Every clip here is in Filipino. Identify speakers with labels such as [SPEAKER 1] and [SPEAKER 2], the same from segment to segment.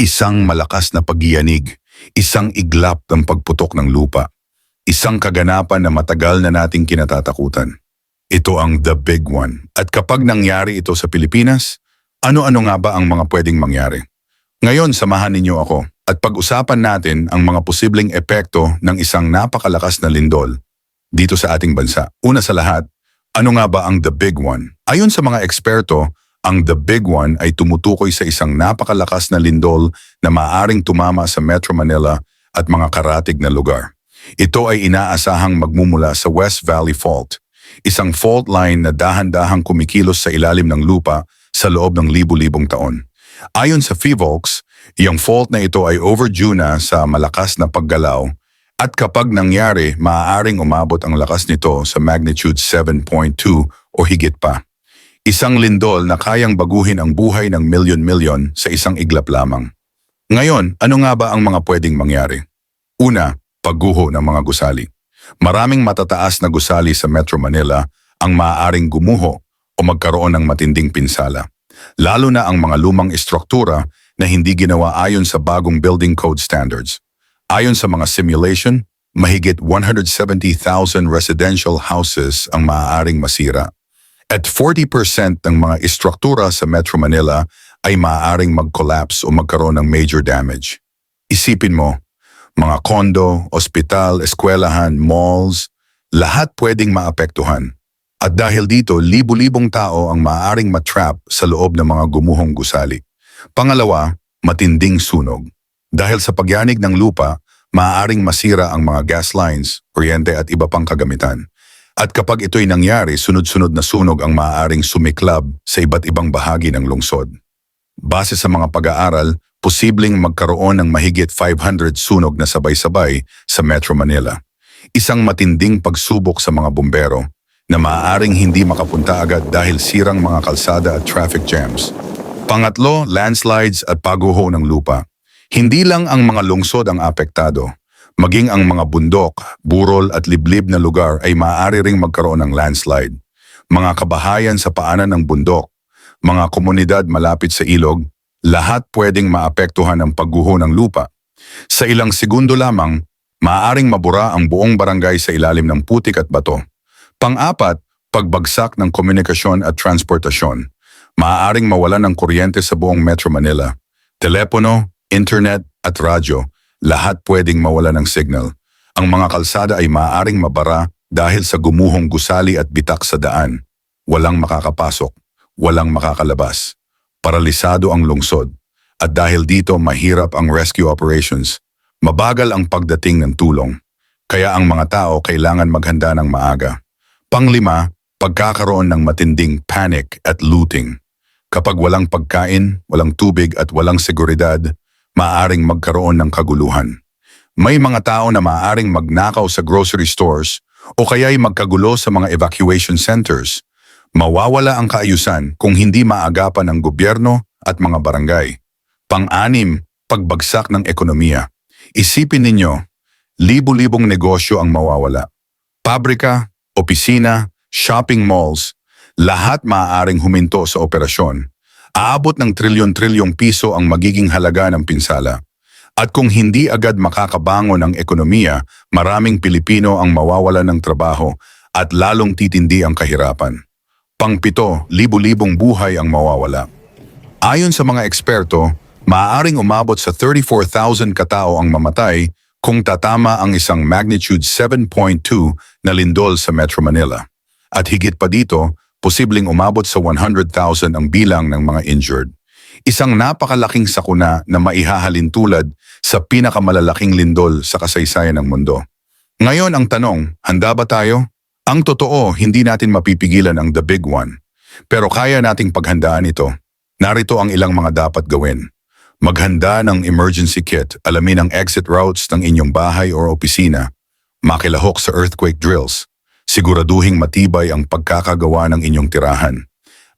[SPEAKER 1] Isang malakas na paggiyanig, isang iglap ng pagputok ng lupa, isang kaganapan na matagal na nating kinatatakutan. Ito ang the big one. At kapag nangyari ito sa Pilipinas, ano-ano nga ba ang mga pwedeng mangyari? Ngayon, samahan ninyo ako at pag-usapan natin ang mga posibleng epekto ng isang napakalakas na lindol dito sa ating bansa. Una sa lahat, ano nga ba ang the big one? Ayon sa mga eksperto, ang the big one ay tumutukoy sa isang napakalakas na lindol na maaring tumama sa Metro Manila at mga karatig na lugar. Ito ay inaasahang magmumula sa West Valley Fault, isang fault line na dahan-dahang kumikilos sa ilalim ng lupa sa loob ng libu-libong taon. Ayon sa FIVOLX, iyong fault na ito ay overdue na sa malakas na paggalaw at kapag nangyari, maaaring umabot ang lakas nito sa magnitude 7.2 o higit pa. Isang lindol na kayang baguhin ang buhay ng milyon-milyon sa isang iglap lamang. Ngayon, ano nga ba ang mga pwedeng mangyari? Una, pagguho ng mga gusali. Maraming matataas na gusali sa Metro Manila ang maaaring gumuho o magkaroon ng matinding pinsala. Lalo na ang mga lumang istruktura na hindi ginawa ayon sa bagong building code standards. Ayon sa mga simulation, mahigit 170,000 residential houses ang maaaring masira. At 40% ng mga istruktura sa Metro Manila ay maaaring mag-collapse o magkaroon ng major damage. Isipin mo, mga kondo, ospital, eskwelahan, malls, lahat pwedeng maapektuhan. At dahil dito, libu-libong tao ang maaaring matrap sa loob ng mga gumuhong gusali. Pangalawa, matinding sunog. Dahil sa pagyanig ng lupa, maaaring masira ang mga gas lines, kuryente at iba pang kagamitan. At kapag ito'y nangyari, sunod-sunod na sunog ang maaaring sumiklab sa iba't ibang bahagi ng lungsod. Base sa mga pag-aaral, posibleng magkaroon ng mahigit 500 sunog na sabay-sabay sa Metro Manila. Isang matinding pagsubok sa mga bumbero na maaaring hindi makapunta agad dahil sirang mga kalsada at traffic jams. Pangatlo, landslides at pagguho ng lupa. Hindi lang ang mga lungsod ang apektado. Maging ang mga bundok, burol at liblib na lugar ay maaari ring magkaroon ng landslide. Mga kabahayan sa paanan ng bundok, mga komunidad malapit sa ilog, lahat pwedeng maapektuhan ng pagguho ng lupa. Sa ilang segundo lamang, maaaring mabura ang buong barangay sa ilalim ng putik at bato. Pang-apat, pagbagsak ng komunikasyon at transportasyon. Maaaring mawalan ng kuryente sa buong Metro Manila. Telepono, internet at radyo, lahat pwedeng mawala ng signal. Ang mga kalsada ay maaaring mabara dahil sa gumuhong gusali at bitak sa daan. Walang makakapasok, walang makakalabas. Paralisado ang lungsod. At dahil dito mahirap ang rescue operations, mabagal ang pagdating ng tulong. Kaya ang mga tao kailangan maghanda ng maaga. Panglima, pagkakaroon ng matinding panic at looting. Kapag walang pagkain, walang tubig at walang seguridad, maaring magkaroon ng kaguluhan. May mga tao na maaring magnakaw sa grocery stores o kaya'y magkagulo sa mga evacuation centers. Mawawala ang kaayusan kung hindi maagapan ng gobyerno at mga barangay. Pang-anim, pagbagsak ng ekonomiya. Isipin ninyo, libu-libong negosyo ang mawawala. Pabrika, opisina, shopping malls, lahat maaaring huminto sa operasyon aabot ng trilyon-trilyong piso ang magiging halaga ng pinsala. At kung hindi agad makakabangon ang ekonomiya, maraming Pilipino ang mawawala ng trabaho at lalong titindi ang kahirapan. Pangpito, libu-libong buhay ang mawawala. Ayon sa mga eksperto, maaaring umabot sa 34,000 katao ang mamatay kung tatama ang isang magnitude 7.2 na lindol sa Metro Manila. At higit pa dito, posibleng umabot sa 100,000 ang bilang ng mga injured. Isang napakalaking sakuna na maihahalin tulad sa pinakamalalaking lindol sa kasaysayan ng mundo. Ngayon ang tanong, handa ba tayo? Ang totoo, hindi natin mapipigilan ang the big one. Pero kaya nating paghandaan ito. Narito ang ilang mga dapat gawin. Maghanda ng emergency kit, alamin ang exit routes ng inyong bahay o opisina, makilahok sa earthquake drills, siguraduhing matibay ang pagkakagawa ng inyong tirahan.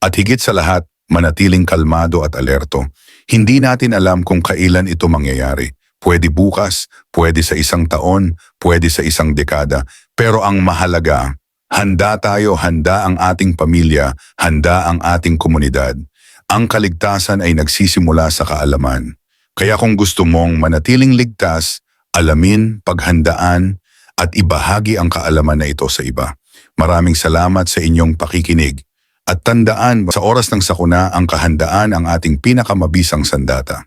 [SPEAKER 1] At higit sa lahat, manatiling kalmado at alerto. Hindi natin alam kung kailan ito mangyayari. Pwede bukas, pwede sa isang taon, pwede sa isang dekada. Pero ang mahalaga, handa tayo, handa ang ating pamilya, handa ang ating komunidad. Ang kaligtasan ay nagsisimula sa kaalaman. Kaya kung gusto mong manatiling ligtas, alamin, paghandaan, at ibahagi ang kaalaman na ito sa iba. Maraming salamat sa inyong pakikinig. At tandaan, sa oras ng sakuna, ang kahandaan ang ating pinakamabisang sandata.